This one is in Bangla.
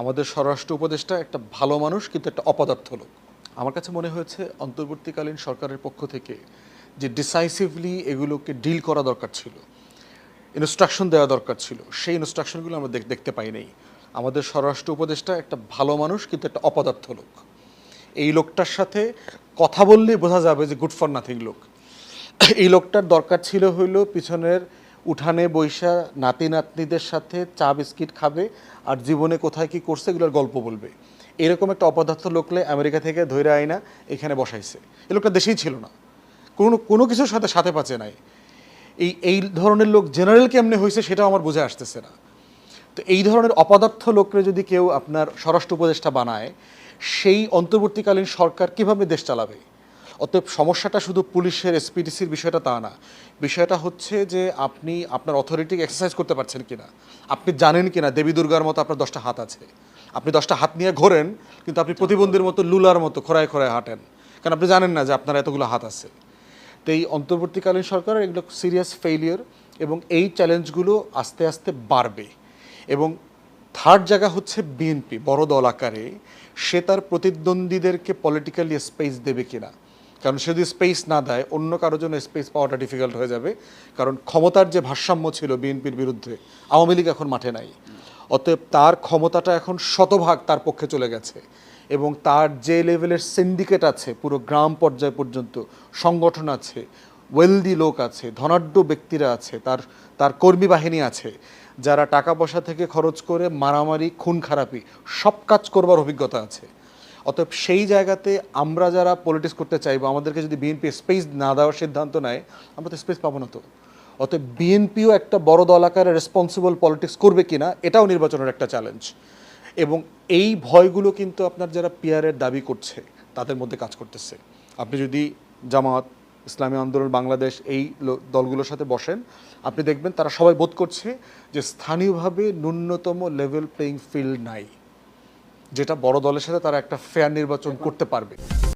আমাদের স্বরাষ্ট্র উপদেষ্টা একটা ভালো মানুষ, কিন্তু একটা অপদার্থ লোক। আমার কাছে মনে হয়েছে, অন্তর্বর্তীকালীন সরকারের পক্ষ থেকে যে ডিসাইসিভলি এগুলোকে ডিল করা দরকার ছিল, ইনস্ট্রাকশন দেওয়া দরকার ছিল, সেই ইনস্ট্রাকশনগুলো আমরা দেখতে পাই নাই। আমাদের স্বরাষ্ট্র উপদেষ্টা একটা ভালো মানুষ, কিন্তু একটা অপদার্থ লোক। এই লোকটার সাথে কথা বললেই বোঝা যাবে যে গুড ফর নাথিং লোক। এই লোকটার দরকার ছিল হইল পিছনের উঠানে বৈশা নাতি নাতনিদের সাথে চা বিস্কিট খাবে আর জীবনে কোথায় কি করছে এগুলোর গল্প বলবে। এরকম একটা অপদার্থ লোকলে আমেরিকা থেকে ধৈর্য আইনা এখানে বসাইছে। এ লোকটা দেশেই ছিল না। কোনো কোনো কিছুর সাথে সাথে পাচে নাই এই এই ধরনের লোক জেনারেল কেমনে হয়েছে সেটাও আমার বুঝে আসতেছে না। তো এই ধরনের অপদার্থ লোকরে যদি কেউ আপনার স্বরাষ্ট্র উপদেষ্টা বানায়, সেই অন্তর্বর্তীকালীন সরকার কীভাবে দেশ চালাবে? অতএব সমস্যাটা শুধু পুলিশের এসপিডিসির বিষয়টা তা না। বিষয়টা হচ্ছে যে আপনি আপনার অথরিটি এক্সারসাইজ করতে পারছেন কিনা। আপনি জানেন কিনা, দেবী দুর্গার মতো আপনার দশটা হাত আছে। আপনি দশটা হাত নিয়ে ঘোরেন, কিন্তু আপনি প্রতিবন্ধীর মতো লুলার মতো খোরায় খোরায় হাঁটেন। কারণ আপনি জানেন না যে আপনার এতগুলো হাত আছে। তো এই অন্তর্বর্তীকালীন সরকারের এগুলো সিরিয়াস ফেলিয়ার এবং এই চ্যালেঞ্জগুলো আস্তে আস্তে বাড়বে। এবং থার্ড জায়গা হচ্ছে বিএনপি বড় দল আকারে। সে তার প্রতিদ্বন্দ্বীদেরকে পলিটিক্যালি স্পেস দেবে কিনা। কারণ সে যদি স্পেস না দেয়, অন্য কারোর জন্য স্পেস পাওয়াটা ডিফিকাল্ট হয়ে যাবে। কারণ ক্ষমতার যে ভারসাম্য ছিল বিএনপির বিরুদ্ধে, আওয়ামী লীগ এখন মাঠে নাই। অতএব তার ক্ষমতাটা এখন শতভাগ তার পক্ষে চলে গেছে। এবং তার যে লেভেলের সিন্ডিকেট আছে, পুরো গ্রাম পর্যায় পর্যন্ত সংগঠন আছে ওয়েলদি লোক আছে, ধনাঢ্য ব্যক্তিরা আছে, তার তার কর্মী বাহিনী আছে, যারা টাকা পয়সা থেকে খরচ করে মারামারি, খুন, খারাপি, সব কাজ করবার অভিজ্ঞতা আছে। অতএব সেই জায়গাতে আমরা যারা পলিটিক্স করতে চাইব, আমাদেরকে যদি বিএনপি স্পেস না দেওয়ার সিদ্ধান্ত নেয়, আমরা তো স্পেস পাবো না তো। অতএব বিএনপিও একটা বড় দল আকারে রেসপন্সিবল পলিটিক্স করবে কিনা, এটাও নির্বাচনের একটা চ্যালেঞ্জ এবং এই ভয়গুলো কিন্তু আপনার যারা পিয়ারের দাবি করছে, তাদের মধ্যে কাজ করতেছে। আপনি যদি জামাত, ইসলামী আন্দোলন, বাংলাদেশ এই দলগুলোর সাথে বসেন, আপনি দেখবেন তারা সবাই বোধ করছে যে স্থানীয়ভাবে ন্যূনতম লেভেল প্লেইং ফিল্ড নাই। যেটা বড় দলের সাথে তারা একটা ফেয়ার নির্বাচন করতে পারবে।